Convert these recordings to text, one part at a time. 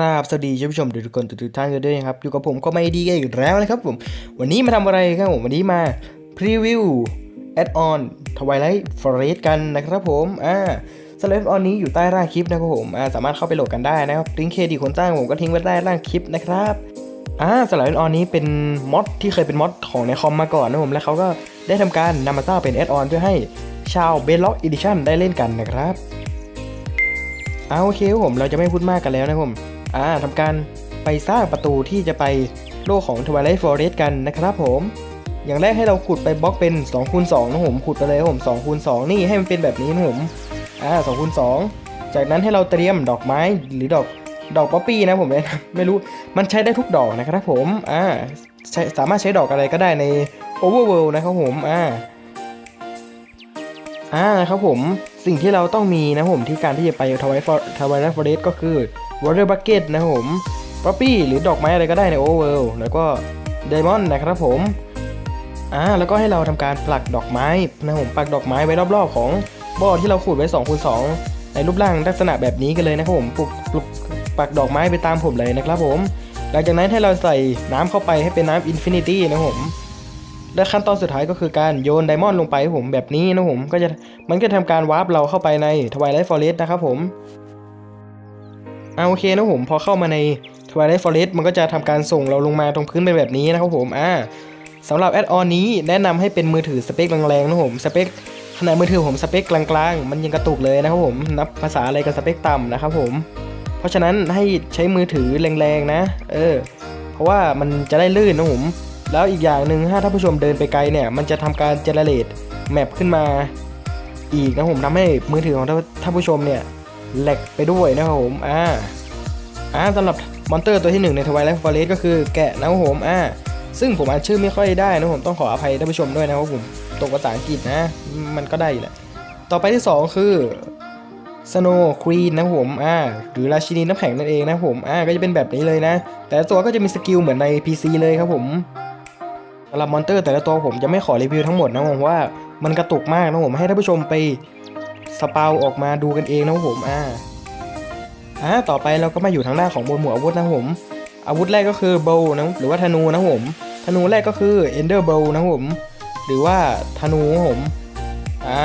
ครับสวัสดีท่านผู้ชมทุกคนทุกท่านกันด้วยนะครับอยู่กับผมก็ไม่ดีกันอีกแล้วนะครับผมวันนี้มาทำอะไรครับผมวันนี้มาพรีวิวแอดออน Twilight Forest กันนะครับผมอ่าสำหรับออนนี้อยู่ใต้ล่างคลิปนะครับผมอ่าสามารถเข้าไปโหลดกันได้นะครับลิงก์เครดิตคนจ้างผมก็ทิ้งไว้ใต้ล่างคลิปนะครับอ่าสำหรับออนนี้เป็นมอดที่เคยเป็นมอดของในคอมมาก่อนนะผมแล้วเขาก็ได้ทำการนำมาสร้างเป็นแอดออนเพื่อให้ชาว b e d l o c k Edition ได้เล่นกันนะครับเอาโอเคครับผมเราจะไม่พูดมากกันแล้วนะครับผม อ่าทำการไปสร้างประตูที่จะไปโลกของ Twilight Forest กันนะครับผม อย่างแรกให้เราขุดไปบล็อกเป็น2คูณ2นะผมขุดไปเลยผม2คูณ2นี่ให้มันเป็นแบบนี้นะผมอ่า2คูณ2จากนั้นให้เราเตรียมดอกไม้หรือดอกดอกป๊อปปี้นะผมเลยไม่รู้มันใช้ได้ทุกดอกนะครับผมอ่าสามารถใช้ดอกอะไรก็ได้ใน Overworld นะครับผมอ่าอ่าครับผมสิ่งที่เราต้องมีนะผมที่การที่จะไปทวายฟอร์ทวายฟอเรสก็คือ water bucket นะผมป๊อปปี้หรือดอกไม้อะไรก็ได้ใน overworld แล้วก็ไดมอนด์นะครับผมอ่าแล้วก็ให้เราทำการปลักดอกไม้นะผมปักดอกไม้ไว้รอบๆ ของบ่อที่เราขุดไว้2คูณ2ในรูปร่างลักษณะแบบนี้กันเลยนะครับผมปลุกปลุกปักดอกไม้ไปตามผมเลยนะครับผม หลังจากนั้นให้เราใส่น้ำเข้าไปให้เป็นน้ำอินฟินิตี้นะผมและขั้นตอนสุดท้ายก็คือการโยนไดมอนด์ลงไปผมแบบนี้นะผมก็จะมันก็ทำการวาร์ปเราเข้าไปในทวายไลท์ฟอเรสต์นะครับผม อาโอเคนะผมพอเข้ามาในทวายไลท์ฟอเรสต์มันก็จะทำการส่งเราลงมาตรงพื้นเป็นแบบนี้นะครับผมอ่าสำหรับแอดออนนี้แนะนำให้เป็นมือถือสเปคแรงๆนะผมสเปคขนาดมือถือผมสเปคกลางๆ มันยังกระตุกเลยนะครับผมนับภาษาอะไรกับสเปคต่ำนะครับผมเพราะฉะนั้นให้ใช้มือถือแรงๆนะ เออ เพราะว่ามันจะได้ลื่นนะผมแล้วอีกอย่างหนึ่งถ้าท่านผู้ชมเดินไปไกลเนี่ย มันจะทำการเจเนเรตแมปขึ้นมาอีกนะผมทำให้มือถือของท่านผู้ชมเนี่ย แหลกไปด้วยนะครับผมอ่าอ่าสำหรับมอนเตอร์ตัวที่หนึ่งในทวายไลฟ์ฟอเรสก็คือแกะนะครับผมอ่าซึ่งผมอ่านชื่อไม่ค่อยได้นะผมต้องขออภัยท่านผู้ชมด้วยนะครับผมตกภาษาอังกฤษนะ มันก็ได้อยู่แหละต่อไปที่สองคือ Snow Queen นะครับผมอ่าหรือราชินีน้ำแข็งนั่นเองนะครับผมอ่าก็จะเป็นแบบนี้เลยนะ แต่ตัวก็จะมีสกิลเหมือนใน PC เลยครับผมสำหรับมอนเตอร์แต่ละตัวผมจะไม่ขอรีวิวทั้งหมดนะผมว่ามันกระตุกมากนะผมให้ท่านผู้ชมไป สปาวออกมาดูกันเองนะผมอ่าอ่าต่อไปเราก็มาอยู่ทางด้านของบนหมวกอาวุธนะผม อาวุธแรกก็คือ bow นะหรือว่าธนูนะผมธนูแรกก็คือ ender bow นะผม หรือว่าธนูผมอ่า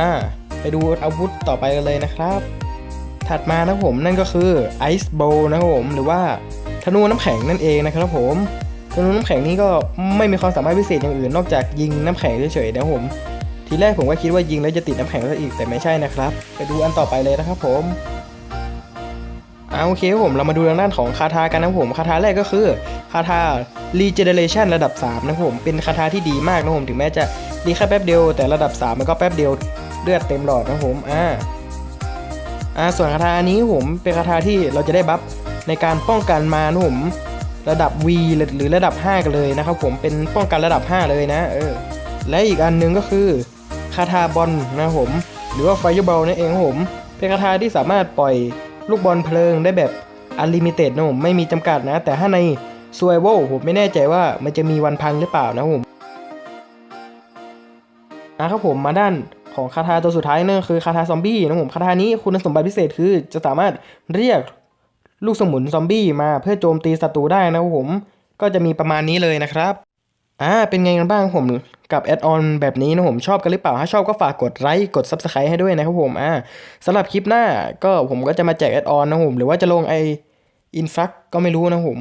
ไปดูอาวุธต่อไปกันเลยนะครับ ถัดมานะผมนั่นก็คือ Ice Bow นะผมหรือว่าธนูน้ำแข็งนั่นเองนะครับผมธนูน้ำแข็งนี้ก็ไม่มีความสามารถพิเศษอย่างอื่นนอกจากยิงน้ำแข็งเฉยๆนะผม ทีแรกผมก็คิดว่ายิงแล้วจะติดน้ำแข็งซะอีกแต่ไม่ใช่นะครับ ไปดูอันต่อไปเลยนะครับผมอ่าโอเคครับผมเรามาดูทางด้านของคาถากันนะผมคาถาแรกก็คือคาถา Regeneration ระดับ 3 นะผมเป็นคาถาที่ดีมากนะผมถึงแม้จะดีแค่แป๊บเดียว แต่ระดับ 3 มันก็แป๊บเดียวเลือดเต็มหลอดนะผมอ่าอ่าส่วนคาถานี้ผมเป็นคาถาที่เราจะได้บัฟในการป้องกันมานะผมระดับ V หรือระดับ 5 กันเลยนะครับผมเป็นป้องกันระดับ 5 เลยนะเออและอีกอันหนึงก็คือ คาถาบอลนะผม หรือว่าไฟบอลนั่นเองผม เป็นคาถาที่สามารถปล่อยลูกบอลเพลิงได้แบบอันลิมิเต็ดนะผมไม่มีจำกัดนะ แต่ถ้าในซวยโวผมไม่แน่ใจว่ามันจะมีวันพังหรือเปล่านะผมนะครับผมมาด้านของคาถาตัวสุดท้ายนั่นคือคาถาซอมบี้นะผมคาถานี้คุณสมบัติพิเศษคือจะสามารถเรียกลูกสมุนซอมบี้มาเพื่อโจมตีศัตรูได้นะครับผม ก็จะมีประมาณนี้เลยนะครับ อ่าเป็นไงกันบ้างผมกับแอดออนแบบนี้นะผมชอบกันหรือเปล่า ถ้าชอบก็ฝากกดไลค์กด Subscribe ให้ด้วยนะครับผมอ่าสำหรับคลิปหน้าก็ผมก็จะมาแจกแอดออนนะผมหรือว่าจะลงไออินฟักก็ไม่รู้นะผม